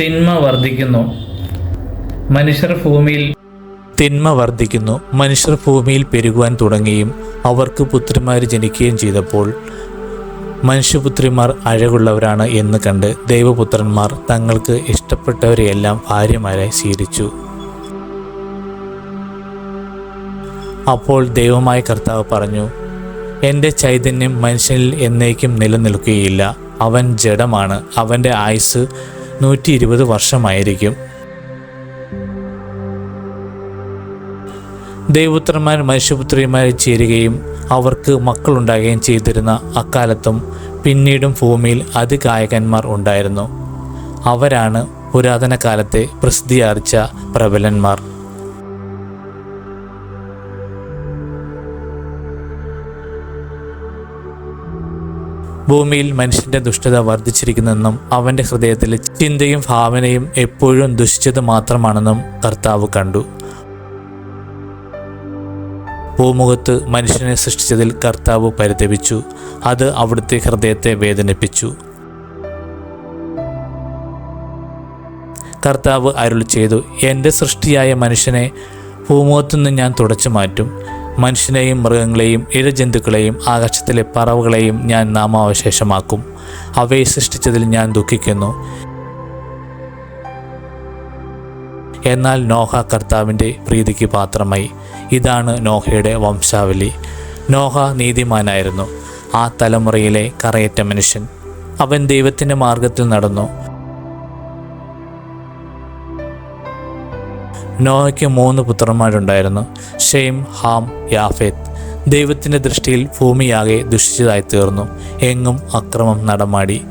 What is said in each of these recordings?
തിന്മ വർദ്ധിക്കുന്നു. മനുഷ്യർ ഭൂമിയിൽ തിന്മ വർദ്ധിക്കുന്നു. മനുഷ്യർ ഭൂമിയിൽ പെരുകുവാൻ തുടങ്ങുകയും അവർക്ക് പുത്രിമാർ ജനിക്കുകയും ചെയ്തപ്പോൾ മനുഷ്യപുത്രിമാർ അഴകുള്ളവരാണ് എന്ന് കണ്ട് ദൈവപുത്രന്മാർ തങ്ങൾക്ക് ഇഷ്ടപ്പെട്ടവരെയെല്ലാം ഭാര്യമാരായി സ്വീകരിച്ചു അപ്പോൾ ദൈവമായ കർത്താവ് പറഞ്ഞു എന്റെ ചൈതന്യം മനുഷ്യനിൽ എന്നേക്കും നിലനിൽക്കുകയില്ല. അവൻ ജഡമാണ്. അവന്റെ ആയുസ് നൂറ്റി ഇരുപത് വർഷമായിരിക്കും. ദൈവപുത്രന്മാർ മനുഷ്യപുത്രിമാരെ ചേരുകയും അവർക്ക് മക്കളുണ്ടാകുകയും ചെയ്തിരുന്ന അക്കാലത്തും പിന്നീടും ഭൂമിയിൽ അതികായകന്മാർ ഉണ്ടായിരുന്നു. അവരാണ് പുരാതന കാലത്തെ പ്രസിദ്ധിയാർച്ച പ്രബലന്മാർ. ഭൂമിയിൽ മനുഷ്യന്റെ ദുഷ്ടത വർദ്ധിച്ചിരിക്കുന്നെന്നും അവന്റെ ഹൃദയത്തിലെ ചിന്തയും ഭാവനയും എപ്പോഴും ദുഷിച്ചത് മാത്രമാണെന്നും കർത്താവ് കണ്ടു. ഭൂമുഖത്ത് മനുഷ്യനെ സൃഷ്ടിച്ചതിൽ കർത്താവ് പരിതപിച്ചു. അത് അവിടുത്തെ ഹൃദയത്തെ വേദനിപ്പിച്ചു. കർത്താവ് അരുൾ ചെയ്തു എന്റെ സൃഷ്ടിയായ മനുഷ്യനെ ഭൂമുഖത്തുനിന്ന് ഞാൻ തുടച്ചു മാറ്റും. മനുഷ്യനെയും മൃഗങ്ങളെയും ഇഴജന്തുക്കളെയും ആകാശത്തിലെ പറവുകളെയും ഞാൻ നാമാവശേഷമാക്കും. അവയെ സൃഷ്ടിച്ചതിൽ ഞാൻ ദുഃഖിക്കുന്നു. എന്നാൽ നോഹ കർത്താവിന്റെ പ്രീതിക്ക് പാത്രമായി. ഇതാണ് നോഹയുടെ വംശാവലി. നോഹ നീതിമാനായിരുന്നു. ആ തലമുറയിലെ കറയറ്റ മനുഷ്യൻ. അവൻ ദൈവത്തിന്റെ മാർഗത്തിൽ നടന്നു. നോഹയ്ക്ക് മൂന്ന് പുത്രന്മാരുണ്ടായിരുന്നു. Shem Ham Japheth. ദൈവത്തിന്റെ ദൃഷ്ടിയിൽ ഭൂമിയാകെ ദുഷിച്ചതായി തീർന്നു എങ്ങും അക്രമം നടമാടി.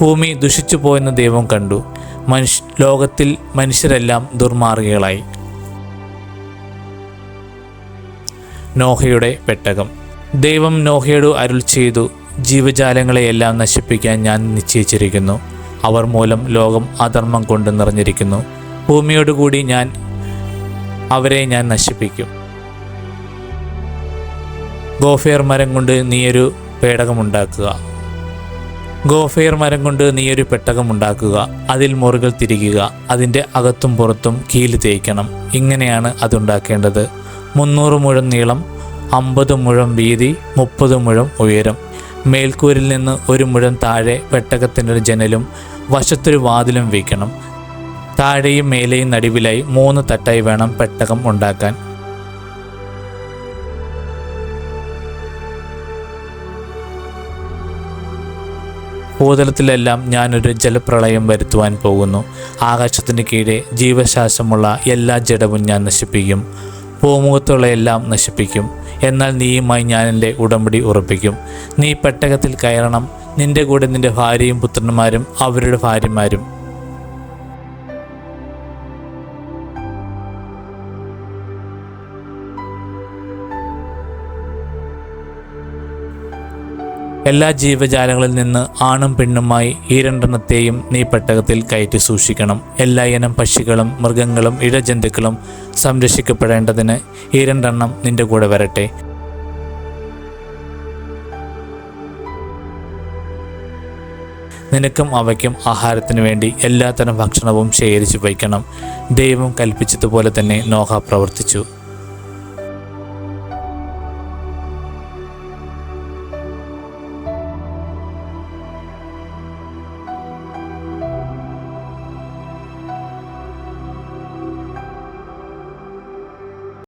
ഭൂമി ദുഷിച്ചു പോയെന്ന് ദൈവം കണ്ടു. മനുഷ്യ ലോകത്തിൽ മനുഷ്യരെല്ലാം ദുർമാർഗികളായി. നോഹയുടെ പെട്ടകം. ദൈവം നോഹയോട് അരുൾ ചെയ്തു ജീവജാലങ്ങളെയെല്ലാം നശിപ്പിക്കാൻ ഞാൻ നിശ്ചയിച്ചിരിക്കുന്നു. അവർ മൂലം ലോകം അധർമ്മം കൊണ്ട് നിറഞ്ഞിരിക്കുന്നു. ഭൂമിയോടുകൂടി ഞാൻ അവരെ ഞാൻ നശിപ്പിക്കും. ഗോഫെയർ മരം കൊണ്ട് നീയൊരു പേടകമുണ്ടാക്കുക. ഗോഫെയർ മരം കൊണ്ട് നീയൊരു പെട്ടകം ഉണ്ടാക്കുക അതിൽ മുറുകൾ തിരിക്കുക. അതിന്റെ അകത്തും പുറത്തും കീൽ തേക്കണം. ഇങ്ങനെയാണ് അതുണ്ടാക്കേണ്ടത്. മുന്നൂറ് മുഴം നീളം അമ്പത് മുഴം വീതി മുപ്പത് മുഴം ഉയരം. മേൽക്കൂരിൽ നിന്ന് ഒരു മുഴം താഴെ പെട്ടകത്തിന്റെ ജനലും വശത്തൊരു വാതിലും വയ്ക്കണം താഴെയും മേലെയും നടുവിലായി മൂന്ന് തട്ടായി വേണം പെട്ടകം ഉണ്ടാക്കാൻ. ഭൂതലത്തിലെല്ലാം ഞാനൊരു ജലപ്രളയം വരുത്തുവാൻ പോകുന്നു. ആകാശത്തിന് കീഴെ ജീവശ്വാസമുള്ള എല്ലാ ജഡവും ഞാൻ നശിപ്പിക്കും. ഭൂമുഖത്തുള്ള എല്ലാം നശിപ്പിക്കും. എന്നാൽ നീയുമായി ഞാൻ എന്റെ ഉടമ്പടി ഉറപ്പിക്കും. നീ പെട്ടകത്തിൽ കയറണം. നിന്റെ കൂടെ നിന്റെ ഭാര്യയും പുത്രന്മാരും അവരുടെ ഭാര്യമാരും. എല്ലാ ജീവജാലങ്ങളിൽ നിന്ന് ആണും പെണ്ണുമായി ഈ രണ്ടെണ്ണത്തെയും നീ പെട്ടകത്തിൽ കയറ്റി സൂക്ഷിക്കണം. എല്ലാ ഇനം പക്ഷികളും മൃഗങ്ങളും ഇഴജന്തുക്കളും സംരക്ഷിക്കപ്പെടേണ്ടതിന് ഈ രണ്ടെണ്ണം നിന്റെ കൂടെ വരട്ടെ. നിനക്കും അവയ്ക്കും ആഹാരത്തിന് വേണ്ടി എല്ലാത്തരം ഭക്ഷണവും ശേഖരിച്ചു വയ്ക്കണം. ദൈവം കൽപ്പിച്ചതുപോലെ തന്നെ നോഹ പ്രവർത്തിച്ചു.